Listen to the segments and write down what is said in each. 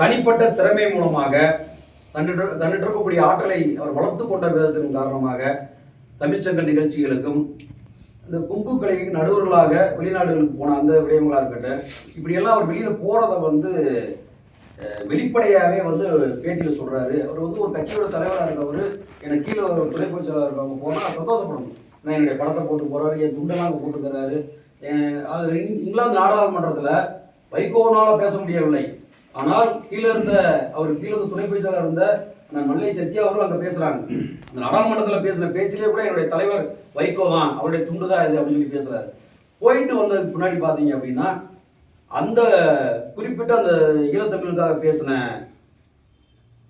தனிப்பட்ட திறமை மூலமாக தன்னிட தன்னிட்டிருக்கக்கூடிய ஆற்றலை அவர் வளர்த்து கொண்ட விதத்தின் காரணமாக தமிழ்ச்சங்க நிகழ்ச்சிகளுக்கும் இந்த கும்பு கலைக்கு நடுவர்களாக வெளிநாடுகளுக்கு போன அந்த விடயங்களாக இருக்கட்டும் இப்படியெல்லாம் அவர் வெளியில் போகிறத வந்து வெளிப்படையாகவே வந்து பேட்டியில் சொல்கிறாரு அவர் வந்து ஒரு கட்சியோட தலைவராக இருக்கவர் எனக்கு கீழே ஒரு துணை பொதுச்செயலாளர் இருக்கவங்க போனால் சந்தோஷப்படணும். நான் என்னுடைய படத்தை போட்டு போகிறாரு என் துண்டெல்லாம் அங்கே போட்டு இங்கிலாந்து நாடாளுமன்றத்தில் வைகோனால பேச முடியவில்லை. ஆனால் கீழே இருந்த அவர் கீழே இருந்த துணை பேச்சாளர் இருந்த நான் மல்லை சத்யா அவர்கள் அங்கே பேசுகிறாங்க அந்த நாடாளுமன்றத்தில் பேசின பேச்சிலே கூட என்னுடைய தலைவர் வைகோ தான் அவருடைய துண்டு தான் இது அப்படின்னு சொல்லி பேசுகிறாரு போயிட்டு வந்ததுக்கு பின்னாடி பார்த்தீங்க அப்படின்னா அந்த குறிப்பிட்ட அந்த ஈழத்தமிழுக்காக பேசின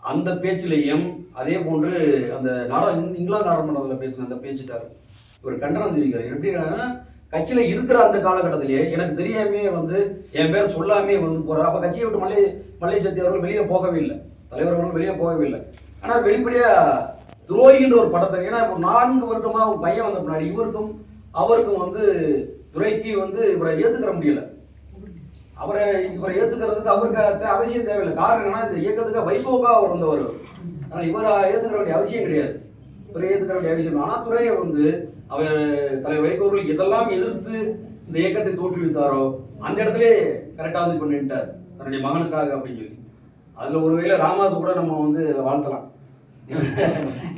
அந்த பேச்சிலையும் அதே போன்று அந்த நாடா இங்கிலாந்து நாடாளுமன்றத்தில் பேசின அந்த பேச்சுக்காரர் இவர் கண்டனம் தெரிவிக்கிறார் எப்படின்னா கட்சியில் இருக்கிற அந்த காலகட்டத்திலேயே எனக்கு தெரியாமே வந்து என் பேர் சொல்லாமே வந்து போகிறார் அப்போ கட்சியை விட்டு மல்லை மல்லை சக்தி அவர்கள் வெளியே போகவே இல்லை. தலைவர் அவர்கள் வெளியே போகவே இல்லை. ஆனால் வெளிப்படையாக துரோகின்ற ஒரு படத்தை ஏன்னா இப்போ நான்கு வருடமாக பையன் வந்த பின்னாடி இவருக்கும் அவருக்கும் வந்து துரைக்கு வந்து இவரை ஏற்றுக்கிற முடியல. அவரை இவரை ஏற்றுக்கிறதுக்கு அவருக்கு அவசியம் தேவையில்லை. காரணம் என்னன்னா இந்த இயக்கத்துக்கு வைகோவாக அவர் வந்தவர். ஆனால் இவரை ஏற்றுக்கிற வேண்டிய அவசியம் கிடையாது. துறையை விஷயம் வேண்டிய அவசியம் துறையை வந்து அவர் தலைவர் வைகோர்கள் இதெல்லாம் எதெல்லாம் எதிர்த்து இந்த இயக்கத்தை தோற்றுவித்தாரோ அந்த இடத்துல கரெக்டாக வந்து இப்போ நின்ட்டார் தன்னுடைய மகனுக்காக அப்படின்னு சொல்லி. ஒரு ஒருவேளை ராமாசு கூட நம்ம வந்து வாழ்த்தலாம்.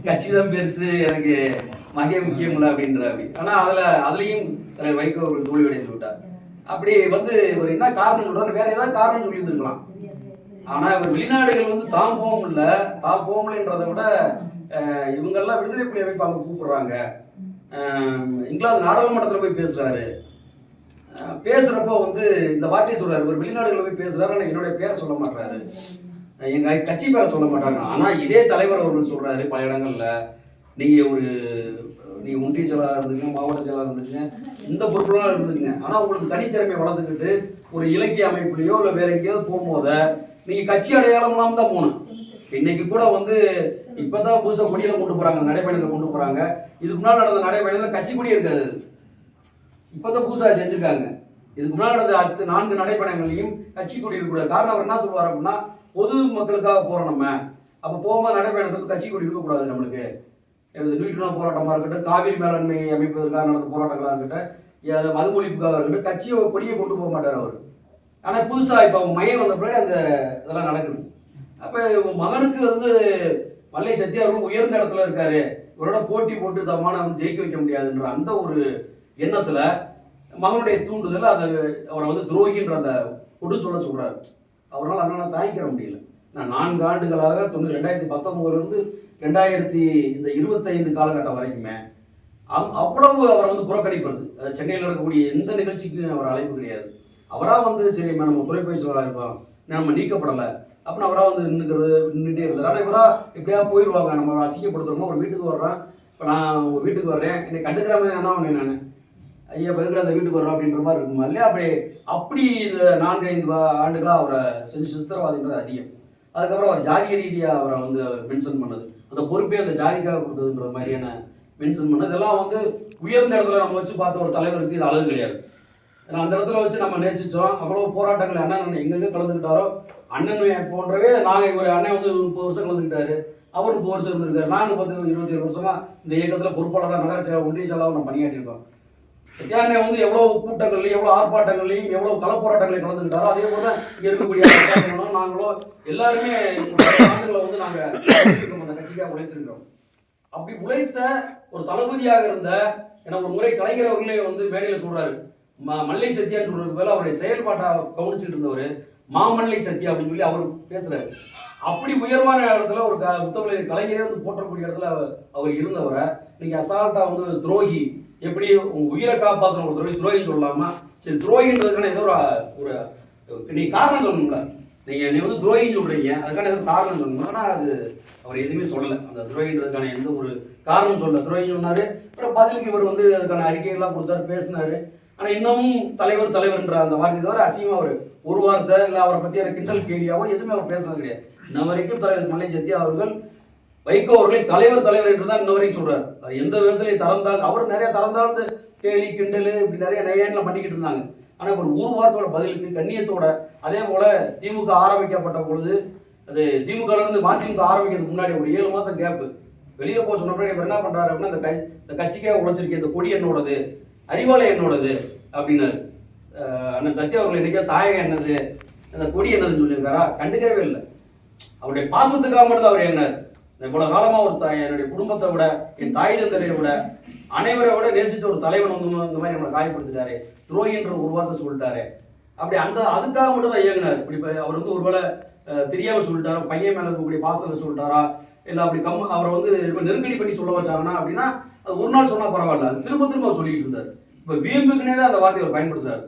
கட்சி தான் பெருசு எனக்கு மகே முக்கியம் இல்லை அப்படின்ற அப்படி ஆனால் அதில் அதுலேயும் தலைவர் வைகோ அவர்கள் தோல்வி அடைந்து விட்டார். அப்படி வந்து என்ன காரணம் சொல்கிறார் வேற ஏதாவது காரணம் சொல்லி இருந்திருக்கலாம் ஆனா இவர் வெளிநாடுகள் வந்து தாம் போக முடியல தாம் போக முடியன்றதை விட இவங்கெல்லாம் விடுதலை புலி அமைப்பு கூப்பிடுறாங்க. இங்கிலாந்து நாடாளுமன்றத்தில் போய் பேசுறாரு. பேசுறப்போ வந்து இந்த வார்த்தையை சொல்றாரு. இவர் வெளிநாடுகளில் போய் பேசுறாரு ஆனா என்னுடைய பேரை சொல்ல மாட்டாரு எங்க கட்சி பேரை சொல்ல மாட்டாங்க. ஆனா இதே தலைவர் அவர்கள் சொல்றாரு பல இடங்கள்ல. நீங்க ஒரு நீங்க ஒன்றிய செயலாளர் இருந்தீங்க மாவட்ட செயலாளர் இருந்தீங்க இந்த பொறுப்புலாம் இருந்துங்க. ஆனா உங்களுக்கு தனித்திறமை வளர்த்துக்கிட்டு ஒரு இலக்கிய அமைப்புலையோ இல்லை வேற எங்கேயாவது போகும்போத நீங்க கட்சி அடையாளம் தான் போகணும். இன்னைக்கு கூட வந்து இப்பதான் புதுசா கொடியில கொண்டு போறாங்க நடைபயணத்தை கொண்டு போறாங்க. இதுக்கு முன்னாடி நடந்த நடைபயணத்துல கட்சி கொடி இருக்காது. இப்பதான் புதுசா செஞ்சிருக்காங்க. இதுக்கு முன்னாடி நடந்த அடுத்த நான்கு நடைபயணங்களையும் கட்சி கொடி இருக்கக்கூடாது. காரணம் அவர் என்ன சொல்லுவார் அப்படின்னா பொது மக்களுக்காக போறோம் நம்ம. அப்ப போகும்போது நடைபயணத்துக்கு கட்சி கொடி இருக்கக்கூடாது நம்மளுக்கு. இது நீட்டுணவு போராட்டமா இருக்கட்டும் காவிரி மேலாண்மை அமைப்பதற்காக நடந்த போராட்டங்களா இருக்கட்டும் ஏதாவது மது ஒழிப்புக்காக இருக்கட்டும் கட்சியை கொடியை கொண்டு போக மாட்டார் அவர். ஆனால் புதுசாக இப்போ அவங்க மையம் வந்த பின்னாடி அந்த இதெல்லாம் நடக்குது. அப்போ மகனுக்கு வந்து மல்லை சத்யா அவர்கள் உயர்ந்த இடத்துல இருக்காரு. இவரோட போட்டி போட்டு தம்மான வந்து ஜெயிக்க வைக்க முடியாதுன்ற அந்த ஒரு எண்ணத்தில் மகனுடைய தூண்டுதல் அதை அவரை வந்து துரோகின்ற அந்த கொடுச்சொல்ல சொல்கிறார் அவரால் அதனால் தாய்க்கிற முடியல. நான் நான்கு ஆண்டுகளாக தொண்ணூறு ரெண்டாயிரத்தி பத்தொம்போதுலேருந்து ரெண்டாயிரத்தி இந்த இருபத்தைந்து காலகட்டம் வரைக்குமே அவ்- அவ்வளவு அவரை வந்து புறக்கணிப்பது. அது சென்னையில் இருக்கக்கூடிய எந்த நிகழ்ச்சிக்கும் அவர் அழைப்பு கிடையாது. அவராக வந்து சரி நம்ம துறை சொல்லலாம் இருப்போம் நம்ம நீக்கப்படலை. அப்படின்னு அவராக வந்து நின்றுக்கிறது நின்றுட்டே இருந்தார் ஆனால் இவராக எப்படியா போயிடுவாங்க நம்ம அவரை அசிங்கப்படுத்துறோமோ? ஒரு வீட்டுக்கு வர்றேன். இப்போ நான் உங்கள் வீட்டுக்கு வர்றேன். என்னை கண்டுக்கிற மாதிரி என்ன பண்ணேன் நான்? ஐயா பதில் அந்த வீட்டுக்கு வர்றோம் அப்படின்ற மாதிரி இருக்குமா? இல்லையா? அப்படி அப்படி இந்த நான்கு ஐந்து ஆண்டுகளாக அவரை செஞ்சு சித்திரவாதின்றது அதிகம். அதுக்கப்புறம் அவர் ஜாதிய ரீதியாக அவரை வந்து மென்ஷன் பண்ணது. அந்த பொறுப்பே அந்த ஜாதிக்காக கொடுத்ததுன்ற மாதிரியான மென்ஷன் பண்ணது. இதெல்லாம் வந்து உயர்ந்த இடத்துல நம்ம வச்சு பார்த்த ஒரு தலைவருக்கு இது அழகு கிடையாது. ஏன்னா அந்த இடத்துல வச்சு நம்ம நேசிச்சோம். அவ்வளோ போராட்டங்கள் அண்ணன் எங்கெங்கே கலந்துக்கிட்டாரோ? அண்ணன் போன்றவே நாங்கள் ஒரு அண்ணன் வந்து முப்பது வருஷம் கலந்துக்கிட்டாரு. அவர் முப்பது வருஷம் இருந்திருக்காரு. நானும் பத்து இருபத்தி ஏழு வருஷமாக இந்த இயக்கத்தில் பொறுப்பாளராக நகர செயலர் ஒன்றிய செயலாளர் நம்ம பணியாற்றிருக்கோம் அண்ணன் வந்து எவ்வளோ கூட்டங்கள்லையும் எவ்வளோ ஆர்ப்பாட்டங்கள்லையும் எவ்வளோ கலப்போராட்டங்களையும் கலந்துக்கிட்டாரோ அதே போல தான் இருக்கக்கூடிய நாங்களோ எல்லாருமே ஆண்டுகளை வந்து நாங்கள் அந்த கட்சிக்காக உழைத்திருக்கிறோம். அப்படி உழைத்த ஒரு தளபதியாக இருந்த என ஒரு முறை கலைஞர் அவர்களே வந்து மேடையில் சொல்கிறாரு மல்லை சத்யான்னு சொல்றதுக்கு பதிலாக அவருடைய செயல்பாட்டை கவனிச்சுட்டு இருந்தவர் மாமல்லை சத்யா அப்படின்னு சொல்லி அவர் பேசுறாரு. அப்படி உயர்வான இடத்துல ஒரு க- முத்தமிழ் கலைஞரே வந்து போற்றக்கூடிய இடத்துல அவர் அவர் இருந்தவரை இன்னைக்கு அசால்ட்டா வந்து துரோகி எப்படி உயிரை காப்பாற்றுற ஒரு துரோகி துரோகி சொல்லலாமா? சரி துரோகின்றதுக்கான ஏதோ ஒரு ஒரு நீ காரணம் சொல்லணும்ல. நீங்க நீ வந்து துரோகின்னு சொல்றீங்க அதுக்கான ஏதோ காரணம் சொல்லணும். ஆனால் அது அவர் எதுவுமே சொல்லலை. அந்த துரோகின்றதுக்கான எந்த ஒரு காரணம் சொல்லலை. துரோகின்னு சொன்னார். அப்புறம் பதிலுக்கு இவர் வந்து அதுக்கான அறிக்கையெல்லாம் கொடுத்தாரு பேசினாரு. ஆனால் இன்னமும் தலைவர் தலைவர்ன்ற அந்த வார்த்தை தவிர அசிங்கமாக அவர் ஒரு வார்த்தை இல்லை அவரை பற்றியான கிண்டல் கேலியாவோ எதுவுமே அவர் பேசுனது கிடையாது. இன்ன வரைக்கும் தலைவர் மல்லை சத்யா அவர்கள் வைகோ அவர்களை தலைவர் தலைவர் என்று தான் இன்ன வரைக்கும் சொல்கிறார் அது எந்த விதத்திலையும் தரந்தால் அவர் நிறைய தரந்தாழ்ந்து கேலி கிண்டல் இப்படி நிறைய நயன்லாம் பண்ணிக்கிட்டு இருந்தாங்க. ஆனால் ஒரு ஒரு வாரத்தோட பதிலுக்கு கண்ணியத்தோட அதே போல் திமுக ஆரம்பிக்கப்பட்ட பொழுது அது திமுகலேருந்து மதிமுக ஆரம்பிக்கிறதுக்கு முன்னாடி ஒரு ஏழு மாதம் கேப்பு வெளியில் போக சொன்ன பிறகு என்ன பண்ணுறாரு அப்படின்னா இந்த கை இந்த கட்சிக்கே உழைச்சிருக்கேன் இந்த கொடி என்னோடது அறிவாலை என்னோடது அப்படின்னாரு அண்ணன் சத்யா அவர்கள் இன்னைக்கே தாயகம் என்னது அந்த கொடி என்னதுன்னு சொல்லியிருக்காரா? கண்டுக்கவே இல்லை. அவருடைய பாசத்துக்காக மட்டும் அவர் என்னார் இவ்வளவு காலமா ஒரு தாய் என்னுடைய குடும்பத்தை விட என் தாய் தந்தரையை விட அனைவரை விட நேசித்த ஒரு தலைவன் வந்து இந்த மாதிரி நம்மளை காயப்படுத்திட்டாரு துரோகின்ற ஒரு வார்த்தை சொல்லிட்டாரு. அப்படி அந்த அதுக்காக மட்டும் தான் இயங்கினார் இப்படி அவர் வந்து ஒருவேளை தெரியாமல் தெரியாம சொல்லிட்டாரா பையன் மேல இருக்கக்கூடிய பாசத்தில் சொல்லிட்டாரா இல்லை அப்படி கம் அவரை வந்து ரொம்ப நெருக்கடி பண்ணி சொல்ல வச்சாங்கன்னா அப்படின்னா ஒரு நாள் சொன்னா பரவாயில்ல. அது திரும்ப திரும்ப சொல்லிட்டு இருந்தார். இப்ப வீம்புக்குனே தான் அந்த வார்த்தையை பயன்படுத்துறாரு.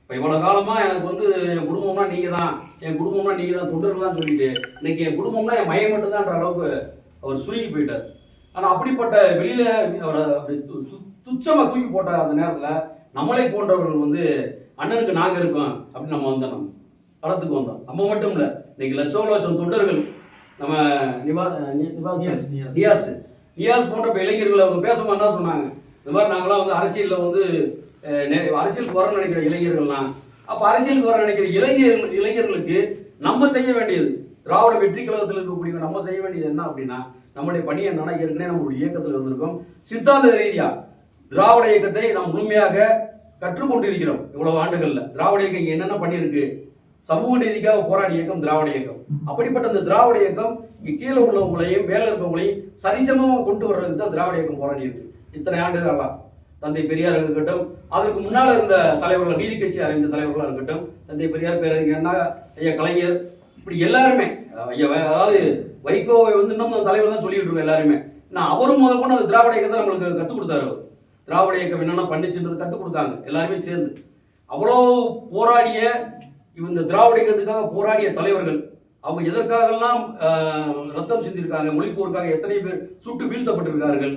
இப்போ இவ்வளவு காலமா எனக்கு வந்து என் குடும்பம்னா நீங்க தான் என் குடும்பம்னா நீங்க தான் தொண்டர்கள் தான் சொல்லிட்டு இன்னைக்கு என் குடும்பம்னா என் மையம் மட்டும்தான்ற அளவுக்கு அவர் சுருங்கி போயிட்டார். ஆனா அப்படிப்பட்ட வெளியில அவரை அப்படி து- சு- துச்சமா தூக்கி போட்ட அந்த நேரத்துல நம்மளை போன்றவர்கள் வந்து அண்ணனுக்கு நாங்க இருக்கோம் அப்படின்னு நம்ம வந்தோம் நம்ம. களத்துக்கு வந்தோம். நம்ம மட்டும் இல்ல இன்னைக்கு லட்சம் லட்சம் தொண்டர்கள் நம்ம நிவா நிவாஸ் நியாஸ், நியாஸ். போன்ற இப்போ இளைஞர்கள் அவங்க பேசும்போது தான் சொன்னாங்க. இந்த மாதிரி நாங்களாம் வந்து அரசியலில் வந்து அரசியல் நெ- நினைக்கிற இளைஞர்கள்லாம் அப்போ அரசியல் வர நினைக்கிற இளைஞர்கள் இளைஞர்களுக்கு நம்ம செய்ய வேண்டியது திராவிட வெற்றி கழகத்தில் இருக்கக்கூடிய நம்ம செய்ய வேண்டியது என்ன அப்படின்னா நம்முடைய பணி என்னன்னா ஏற்கனவே நம்மளுடைய இயக்கத்தில் இருந்திருக்கோம். சித்தாந்த ரீதியா திராவிட இயக்கத்தை நாம் முழுமையாக கற்றுக்கொண்டிருக்கிறோம் இவ்வளவு ஆண்டுகளில். திராவிட இயக்கம் என்னென்ன பண்ணியிருக்கு? சமூக நீதிக்காக போராடிய இயக்கம் திராவிட இயக்கம். அப்படிப்பட்ட இந்த திராவிட இயக்கம் கீழே உள்ளவங்களையும் மேல இருப்பவங்களையும் சரிசமமாக கொண்டு வர்றதுக்கு தான் திராவிட இயக்கம் போராடி இருக்கு. இத்தனை ஆண்டுகளா தந்தை பெரியார் இருக்கட்டும் அதற்கு முன்னால் இருந்த தலைவர்கள் நீதி கட்சி அறிந்த தலைவர்களாக இருக்கட்டும் தந்தை பெரியார் பேரறிஞர்னா ஐயா கலைஞர் இப்படி எல்லாருமே ஐயா அதாவது வைகோவை வந்து இன்னும் தலைவர் தான் சொல்லிட்டு இருக்கோம் எல்லாருமே. நான் அவரும் முதல் கொண்டு அந்த திராவிட இயக்கத்தை நம்மளுக்கு கற்றுக் கொடுத்தாரு திராவிட இயக்கம் என்னென்ன பண்ணிச்சுன்றது கற்றுக் கொடுத்தாங்க எல்லாருமே சேர்ந்து. அவ்வளோ போராடிய இவங்க திராவிட போராடிய தலைவர்கள். அவங்க எதற்காகலாம் ரத்தம் சிந்திருக்காங்க மொழிப்போருக்காக எத்தனை பேர் சுட்டு வீழ்த்தப்பட்டிருக்கார்கள்.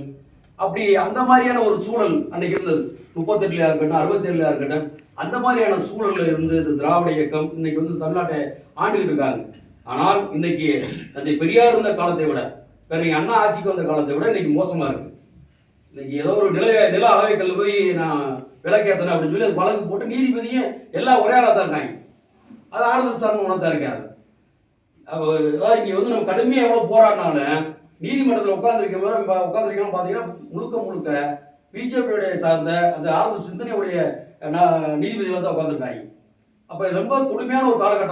அப்படி அந்த மாதிரியான ஒரு சூழல் அன்னைக்கு இருந்தது. முப்பத்தெட்டுலையா இருக்கட்டும் அறுபத்தேழுலையா இருக்கட்டும் அந்த மாதிரியான சூழல்ல இருந்து இந்த திராவிட இயக்கம் இன்னைக்கு வந்து தமிழ்நாட்டை ஆண்டுகிட்டு இருக்காங்க. ஆனால் இன்னைக்கு தந்தை பெரியார் இருந்த காலத்தை விட வேற அண்ணா ஆட்சிக்கு வந்த காலத்தை விட இன்னைக்கு மோசமா இருக்கு. இன்னைக்கு ஏதோ ஒரு நில நில அளவைக்கல்ல போய் நான் விளக்கேற்றேன் அப்படின்னு சொல்லி அது வழக்கு போட்டு நீதிபதியே எல்லாம் ஒரே ஆளாக தான் இருக்காங்க. அது ஆர்எஸ்எஸ் சார்ந்த உணர்த்தா இருக்காது. அப்போ இங்கே வந்து நம்ம கடுமையாக எவ்வளோ போராடினாலும் நீதிமன்றத்தில் உட்காந்துருக்க உட்காந்துருக்கோம் பார்த்தீங்கன்னா முழுக்க முழுக்க பிஜேபியுடைய சார்ந்த அந்த ஆர்எஸ்எஸ் சிந்தனையுடைய அஹ், நீதிபதிகள் தான் உட்காந்துருக்காங்க அப்போ ரொம்ப கொடுமையான ஒரு காலகட்டம்.